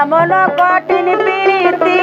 এমন কঠিন প্রীতি।